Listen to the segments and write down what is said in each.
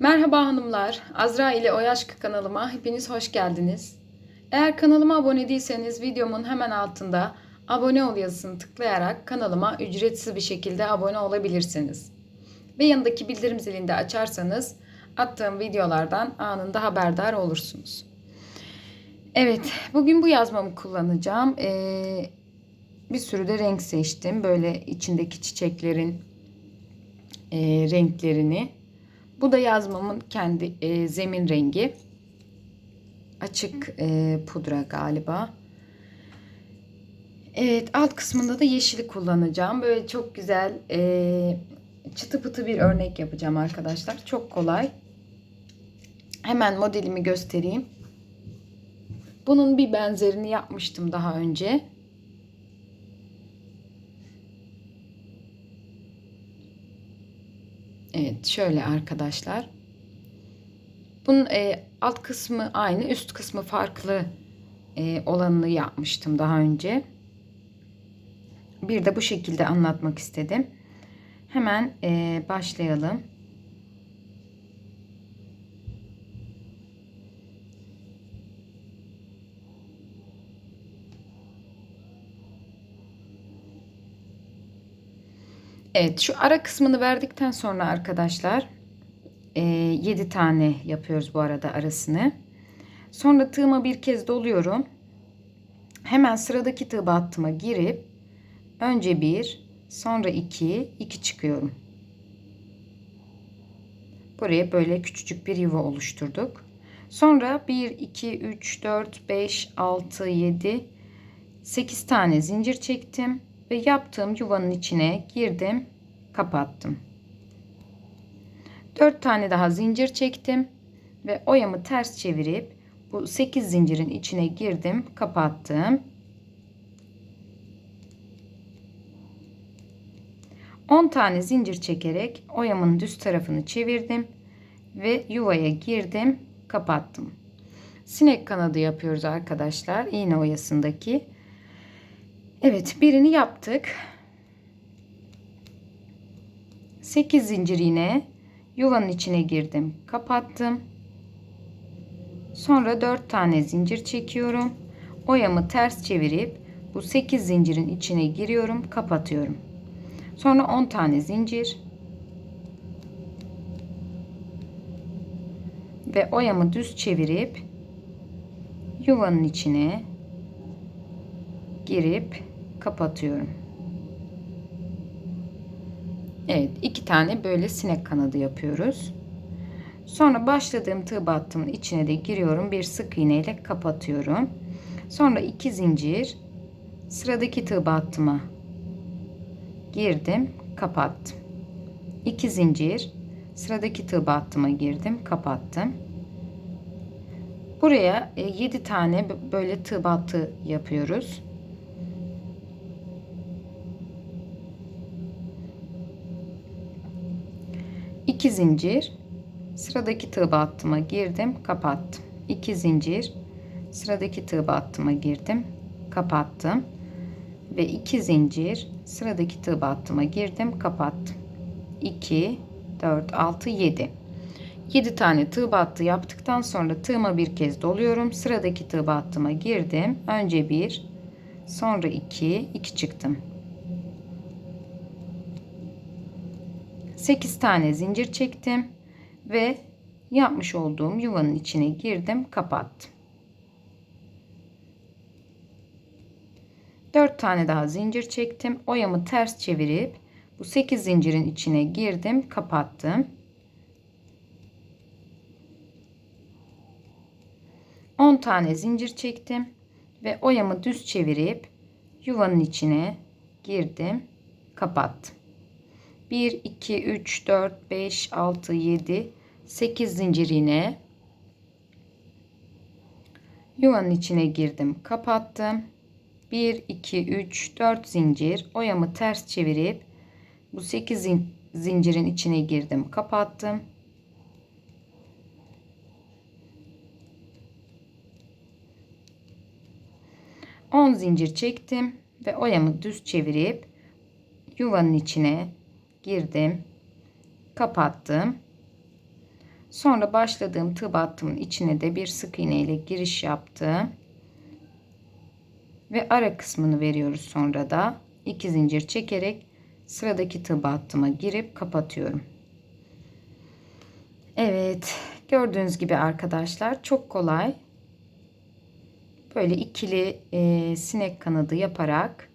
Merhaba hanımlar. Azra ile O Aşkı kanalıma hepiniz hoş geldiniz. Eğer kanalıma abone değilseniz videomun hemen altında abone ol yazısını tıklayarak kanalıma ücretsiz bir şekilde abone olabilirsiniz. Ve yanındaki bildirim zilini de açarsanız attığım videolardan anında haberdar olursunuz. Evet, bugün bu yazmamı kullanacağım. Ee, bir sürü de renk seçtim. Böyle içindeki çiçeklerin e, renklerini. Bu da yazmamın kendi e, zemin rengi. Açık e, pudra galiba. Evet alt kısmında da yeşili kullanacağım. Böyle çok güzel e, çıtı pıtı bir örnek yapacağım arkadaşlar. Çok kolay. Hemen modelimi göstereyim. Bunun bir benzerini yapmıştım daha önce. Evet şöyle arkadaşlar. Bunun e, alt kısmı aynı üst kısmı farklı e, olanını yapmıştım daha önce. Bir de bu şekilde anlatmak istedim. Hemen e, başlayalım. Evet şu ara kısmını verdikten sonra arkadaşlar e, 7 tane yapıyoruz bu arada arasını. Sonra tığıma bir kez doluyorum. Hemen sıradaki tığ battıma girip önce bir sonra iki iki çıkıyorum. Buraya böyle küçücük bir yuva oluşturduk. Sonra 1, 2, 3, 4, 5, 6, 7, 8 tane zincir çektim ve yaptığım yuvanın içine girdim kapattım. 4 tane daha zincir çektim ve oyamı ters çevirip bu 8 zincirin içine girdim kapattım. 10 tane zincir çekerek oyamın düz tarafını çevirdim ve yuvaya girdim kapattım. Sinek kanadı yapıyoruz arkadaşlar iğne oyasındaki Evet birini yaptık. 8 zincir iğne yuvanın içine girdim. Kapattım. Sonra 4 tane zincir çekiyorum. Oyamı ters çevirip bu 8 zincirin içine giriyorum. Kapatıyorum. Sonra 10 tane zincir. Ve oyamı düz çevirip yuvanın içine girip kapatıyorum. Evet iki tane böyle sinek kanadı yapıyoruz. Sonra başladığım tığ battımın içine de giriyorum. Bir sık iğne ile kapatıyorum. Sonra iki zincir sıradaki tığ battıma girdim, kapattım. İki zincir sıradaki tığ battıma girdim, kapattım. Buraya 7 e, tane böyle tığ battı yapıyoruz. 2 zincir. Sıradaki tığ battıma girdim kapattım. 2 zincir. Sıradaki tığ battıma girdim kapattım. Ve 2 zincir. Sıradaki tığ battıma girdim kapattım. 2 4 6 7 7 tane tığ battı yaptıktan sonra tığıma bir kez doluyorum. Sıradaki tığ battıma girdim. Önce bir sonra 2 2 çıktım 8 tane zincir çektim ve yapmış olduğum yuvanın içine girdim kapattım. 4 tane daha zincir çektim oyamı ters çevirip bu 8 zincirin içine girdim kapattım. 10 tane zincir çektim ve oyamı düz çevirip yuvanın içine girdim kapattım 1 2 3 4 5 6 7 8 zincir iğne yuvanın içine girdim kapattım. 1 2 3 4 zincir. Oyamı ters çevirip bu 8 zincirin içine girdim kapattım. On zincir çektim ve oyamı düz çevirip yuvanın içine girdim kapattım Sonra başladığım tığ battımın içine de bir sık iğne ile giriş yaptım. Ve ara kısmını veriyoruz sonra da iki zincir çekerek sıradaki tığ battıma girip kapatıyorum. Evet gördüğünüz gibi arkadaşlar çok kolay. Böyle ikili e, sinek kanadı yaparak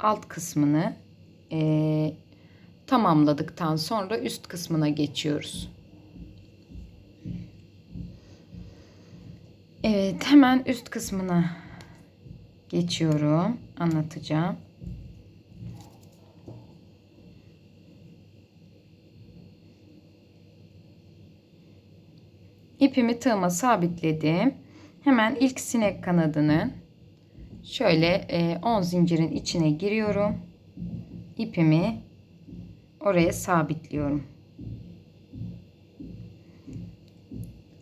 alt kısmını e, tamamladıktan sonra üst kısmına geçiyoruz. Evet hemen üst kısmına geçiyorum. Anlatacağım. İpimi tığıma sabitledim. Hemen ilk sinek kanadının şöyle 10 zincirin içine giriyorum. İpimi oraya sabitliyorum.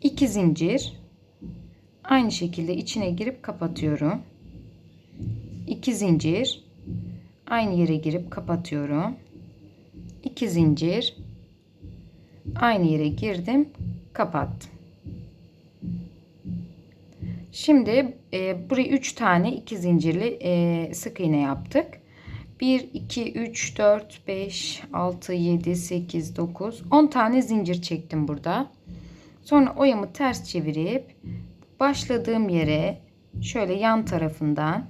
2 zincir aynı şekilde içine girip kapatıyorum. 2 zincir aynı yere girip kapatıyorum. 2 zincir aynı yere girdim, kapattım. Şimdi e, buraya 3 tane 2 zincirli e, sık iğne yaptık. 1 2 3 4 5 6 7 8 9 10 tane zincir çektim burada. Sonra oyamı ters çevirip başladığım yere şöyle yan tarafından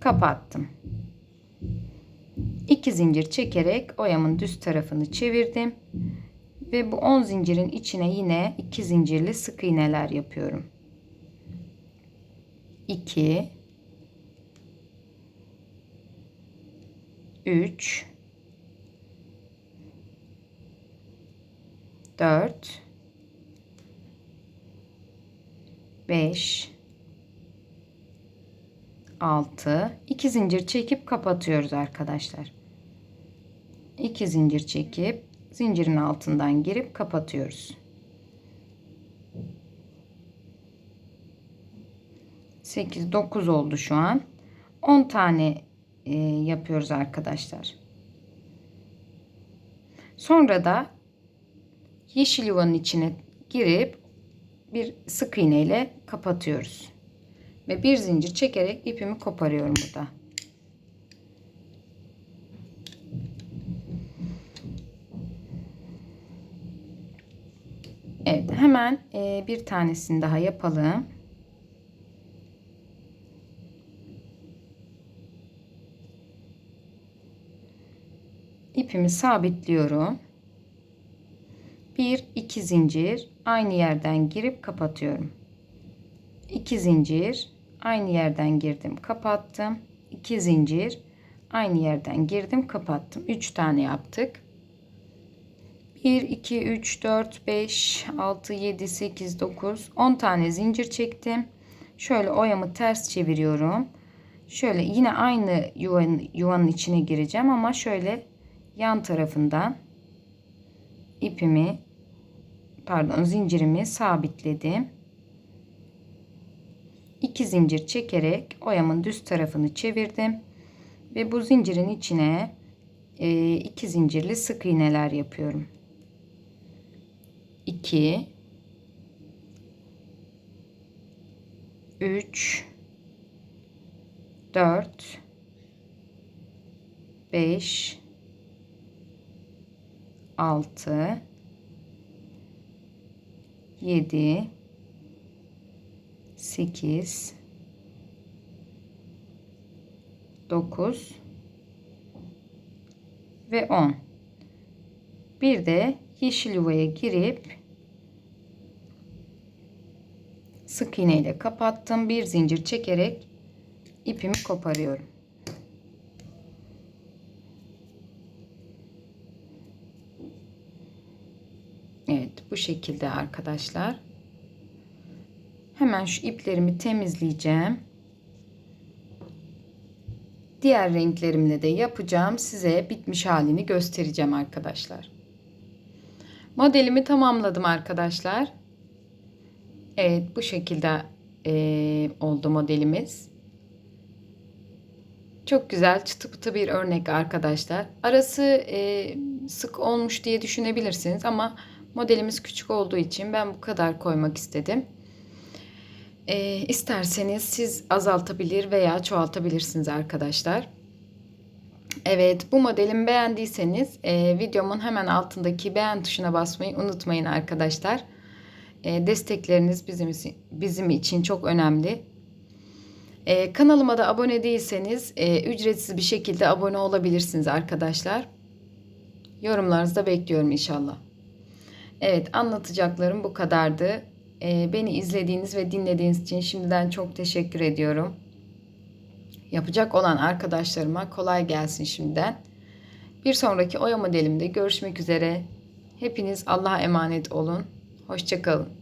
kapattım. 2 zincir çekerek oyamın düz tarafını çevirdim. Ve bu 10 zincirin içine yine 2 zincirli sık iğneler yapıyorum. 2 3 4 5 6 2 zincir çekip kapatıyoruz arkadaşlar. 2 zincir çekip zincirin altından girip kapatıyoruz. 8 9 oldu şu an. 10 tane e, yapıyoruz arkadaşlar. Sonra da yeşil yuvanın içine girip bir sık iğne ile kapatıyoruz. Ve bir zincir çekerek ipimi koparıyorum burada. Evet hemen e, bir tanesini daha yapalım. İpimi sabitliyorum. Bir iki zincir aynı yerden girip kapatıyorum. 2 zincir aynı yerden girdim kapattım. 2 zincir aynı yerden girdim kapattım. 3 tane yaptık. 1 2 3 4 5 6 7 8 9 10 tane zincir çektim. Şöyle oyamı ters çeviriyorum. Şöyle yine aynı yuvanın, yuvanın içine gireceğim ama şöyle yan tarafından ipimi pardon zincirimi sabitledim 2 zincir çekerek oyamın düz tarafını çevirdim ve bu zincirin içine 2 e, zincirli sık iğneler yapıyorum. 2 3 4 5 6 7 8 9 ve 10 bir de yeşil yuvaya girip sık iğne ile kapattım. Bir zincir çekerek ipimi koparıyorum Evet bu şekilde arkadaşlar Hemen şu iplerimi temizleyeceğim. Diğer renklerimle de yapacağım. Size bitmiş halini göstereceğim arkadaşlar. Modelimi tamamladım arkadaşlar. Evet bu şekilde e, oldu modelimiz. Çok güzel çıtı pıtı bir örnek arkadaşlar. Arası e, sık olmuş diye düşünebilirsiniz ama modelimiz küçük olduğu için ben bu kadar koymak istedim. E, isterseniz siz azaltabilir veya çoğaltabilirsiniz arkadaşlar. Evet bu modelimi beğendiyseniz e, videomun hemen altındaki beğen tuşuna basmayı unutmayın arkadaşlar. E, destekleriniz bizim, bizim için çok önemli. Ee, kanalıma da abone değilseniz e, ücretsiz bir şekilde abone olabilirsiniz arkadaşlar. Yorumlarınızı da bekliyorum inşallah. Evet anlatacaklarım bu kadardı. Ee, beni izlediğiniz ve dinlediğiniz için şimdiden çok teşekkür ediyorum. Yapacak olan arkadaşlarıma kolay gelsin şimdiden. Bir sonraki oya modelimde görüşmek üzere. Hepiniz Allah'a emanet olun. Hoşçakalın.